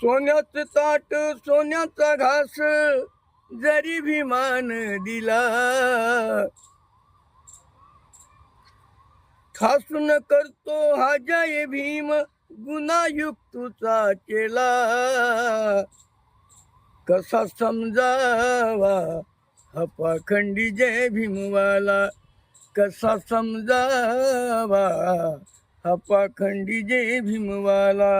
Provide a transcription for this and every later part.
सोन्याचं ताट सोन्याचा घास जरी भीमान दिला. खासून करतो हा जय भीम गुणायुक्तचा केला कसा समजावा हा पाखंडी जय भीमवाला. कसा समजावा हा पाखंडी जय भीमवाला.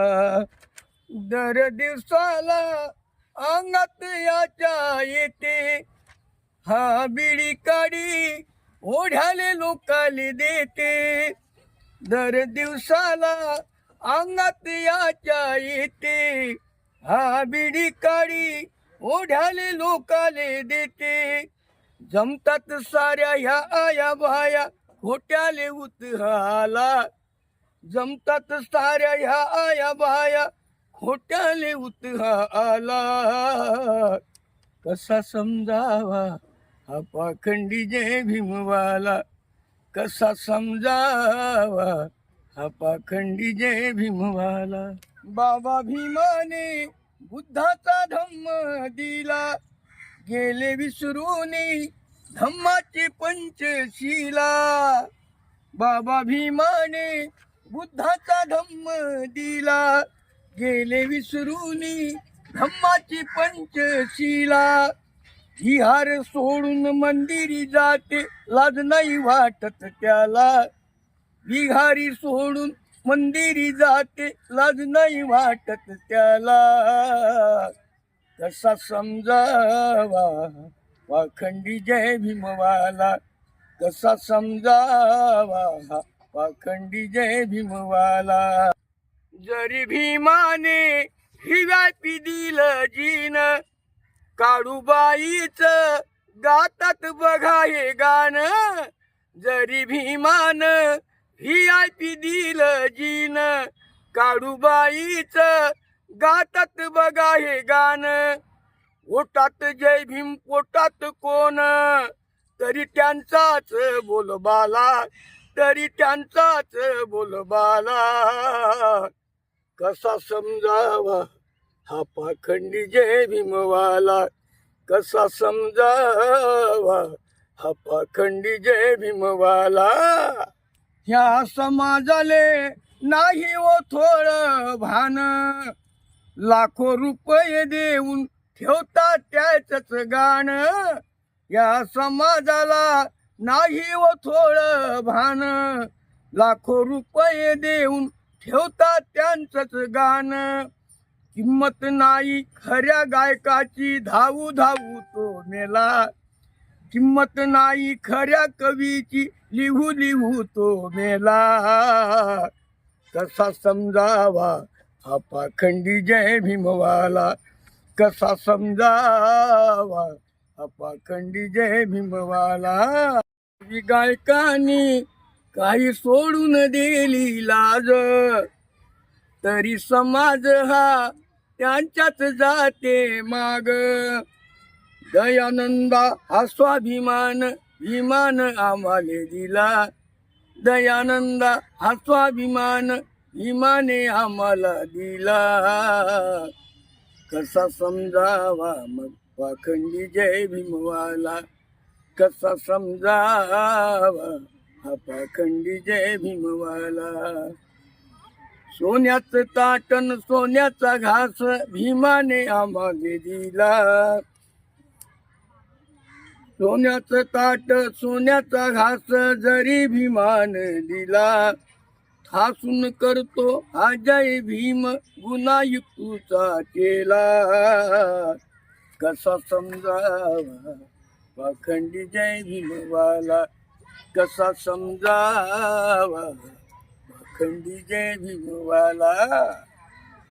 दर दिवसाला अंगात याच्या येते. हा बिडी काडी ओढ्याले लोकाले देते. दर दिवसाला अंगात याच्या येते. हा बिडी काडी ओढ्याले लोकाले देते. जमतात साऱ्या ह्या आया बाया खोट्याले उतहाला जमतात साऱ्या ह्या आया बाया खोट्याले उतहा आला कसा समजावा हा पाखंडी जय भीमवाला. कसा समजावा हा पाखंडी जय भीमवाला. बाबा भीमाने बुद्धाचा धम्म दिला. गेले विसरून धम्माची पंचशीला बाबा भीमाने बुद्धाचा धम्म दिला. गेले विसरून धम्माची पंचशीला. विहार सोडून मंदिरी जाते लाज नाही वाटत त्याला. विहारी सोडून मंदिरी जाते लाज नाही वाटत त्याला. कसा समजावा वाखंडी जय भीमवाला. कसा समजावा वाखंडी जय भीमवाला. जरी भीमाने हिव्यापी दिलं जीन काळूबाईच गातात बघा हे गाणं. जरी भीमान ही आयपी दिलं जीन काळूबाईच गातात बघा हे गाणं. ओटात जय भीम पोटात कोण? तरी त्यांचाच बोलबाला तरी त्यांचाच बोलबाला. कसा समजावा हा पाखंडी जय भीमवाला कसा समजावा हा पाखंडी जय भीमवाला. ह्या समाजाले नाही हो ओ थोड भान. लाखो रुपये देऊन ठेवतात त्याच गाणं. या समाजाला नाही हो व थोड भान. लाखो रुपये देऊन ठेवतात त्यांचंच गाणं. किंमत नाही खऱ्या गायकाची धावू धावू तो मेला. किंमत नाही खऱ्या कवीची लिहू लिहू तो मेला. कसा समजावा हा पाखंडी जय भीमवाला. कसा समजावा हा पाखंडी जय भीमवाला. गायकानी काही सोडून दिली लाज. तरी समाज हा त्यांच्यात जाते माग. दयानंदा हा स्वाभिमान विमान आम्हाले दिला. दयानंदा हा स्वाभिमान विमाने आम्हाला दिला. कसा समजावा मग पाखंडी जय भीमवाला. कसा समजावा हा पाखंडी जय भीमवाला. सोन्याचं ताटन सोन्याचा घास भीमाने आम्हाला दिला. सोन्याचं ताट सोन्याचा घास जरी भीमान दिला. हासून करतो हा जय भीम गुणायुक्तूचा केला. कसा समजावा पाखंडी जय भीमवाला. कसा समजावा? खंडी जय भीमवाला